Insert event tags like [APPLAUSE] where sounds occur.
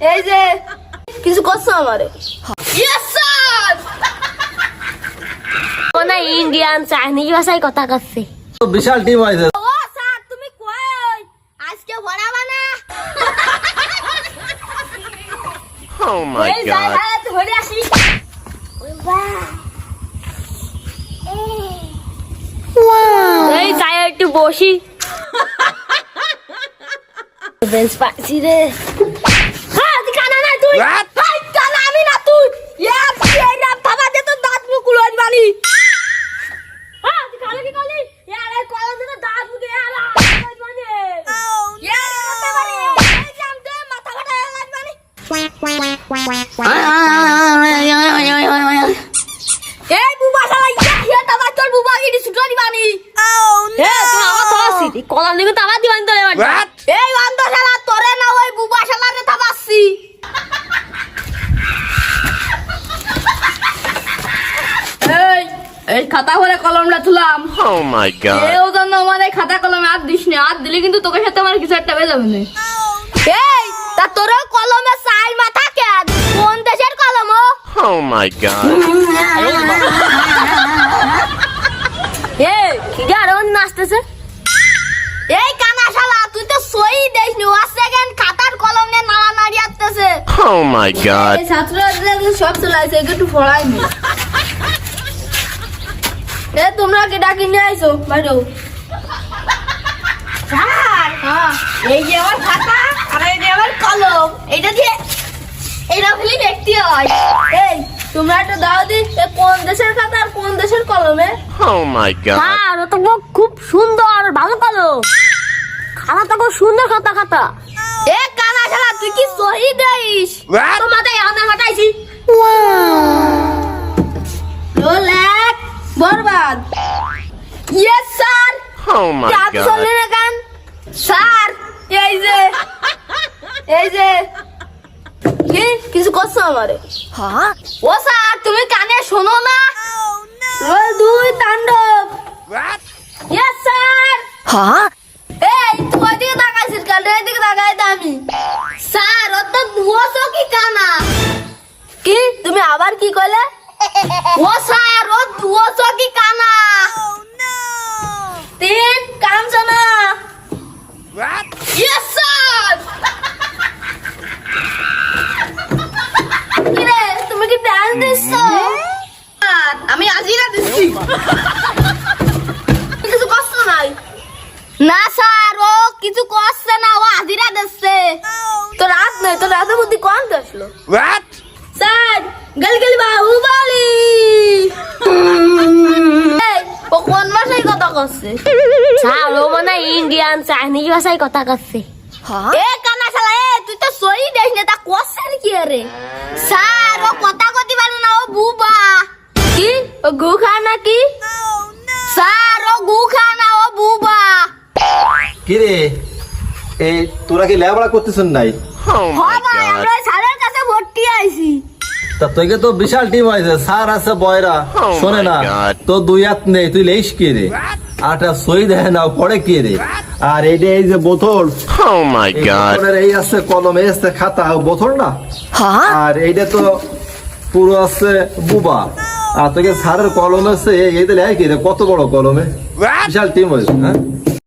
এই যে কিছু করছ আমারে? ইয়েস স্যার কোন ইন্ডিয়ান চাইনিজ ভাষায় কথা করছে বিশাল টিম হয়েছে ও স্যার তুমি কই? আজকে ভরাবা না Oh my এই যাই ধরে আসি। এই যাই একটু বসি। [LAUGHS] বেশ পাচ্ছি রে। তুই What? হাই কানা আমি না তুই ইয়া এই রাত থাবা দে তো দাঁত মুখ কুলোজ বানি হ্যাঁ তুই কানা কি কালি ইয়া রে কলম দে তো দাঁত মুখ ইয়া রা কুলোজ বানি ইয়া রে করতে পারি এই জাম দে মাথা ফাটা লাজ বানি এই বুবা শালা ইয়া ইয়া তাবা তোর বুবা কি ছুটো দিবানি হে তুই আমার তো আসি কলাম দিকে তো আবার দিবান তোরে বাড়ি What? এই অন্ধ শালা তোরে না ওই বুবা শালারে থাবাসি এই এই খাতা ভরে কলমটা তুলাম Oh my god. কেউ যেন আমার এই খাতা কলমে হাত দিস না হাত দিলে কিন্তু তোকে সাথে আমার কিছু একটা বেজাবে না এই তা তোর কলমে সাইল মাথা কেন কোন দেশের কলম ও? Oh my god. এ কি অন্য আসতেছে এই কানা শালা তুই তো সই দেস নি সেকেন্ড খাতার কলম নিয়ে নাড়া নাড়ি আসতেছে Oh my god. এই ছাত্ররা সব চলে আসে একটু পড়াই নি এ তোমরা কে ডাকি নিয়ে আইছো? বাইরো স্যার? হ্যাঁ। এই যে আমার খাতা আর এই যে আমার কলম এটা দিয়ে এটা ফেলি দেখতে হয়। এই তোমরা একটা দাও দি কোন দেশের খাতা আর কোন দেশের কলমে? Oh my god. হ্যাঁ ও তো খুব সুন্দর ভালো কলো খানা তো খুব সুন্দর খাতা খাতা। এ কানা শালা তুই কি সহি দেইস? তোমাদের আমরা ফাটাইছি লোলাক Oh my god. শুনলে না কান স্যার এই যে এই যে কি? কিছু করছ আমারে? হ্যাঁ ও স্যার তুমি কানে শোনো না? রোল দুই তাণ্ডব? ইয়েস স্যার হ্যাঁ এই তুই ওইদিকে তাকাইছিস কেন এদিকে তাকাই আমি। স্যার ও তো কি কানা? কি? তুমি আবার কি কইলে ও স্যার ও দুশো কি কানা তিন কাঞ্চনা What? ইয়েস স্যার কি রে তুমি দিচ্ছ স্যার, আমি আজিরা দিচ্ছি [LAUGHS] কিছু কষ্ট নাই? না স্যার ও কিছু করছে না ও হাজিরা দিচ্ছে তো রাত নয় তো রাতের মধ্যে কোন আসলো? What? স্যার গেল গেল বাহুবলি এই, ও কোন ভাষায় কথা করছে স্যার ও মানে ইন্ডিয়ান চাইনিজ ভাষায় কথা করছে এ কানা শালা এ তুই তো সই দেখ না তা করছে কি রে স্যার ও কথা কতি কি ও গু খা নাকি? স্যার ও না ও বুবা। কি রে এই তোরা কি করতেছেন নাই? Oh হয় ভাই god. আমরা স্যারের কাছে ভর্তি আইছি। তা তোকে তো বিশাল টিম হয়েছে স্যার আছে বয়রা। Oh শোনে না তো দুই হাত নেই তুই লেইস কি রে? আটা সই দেয় না পড়ে কি রে? আর এইটা এই যে বোতল। Oh এই আছে কলম এই আছে খাতা বোতল না? হ্যাঁ। আর এইটা তো পুরো আছে বুবা। আর তোকে স্যারের কলম আছে এই- তো লেখা কত বড় কলমে? বিশাল টিম হয়েছে হ্যাঁ?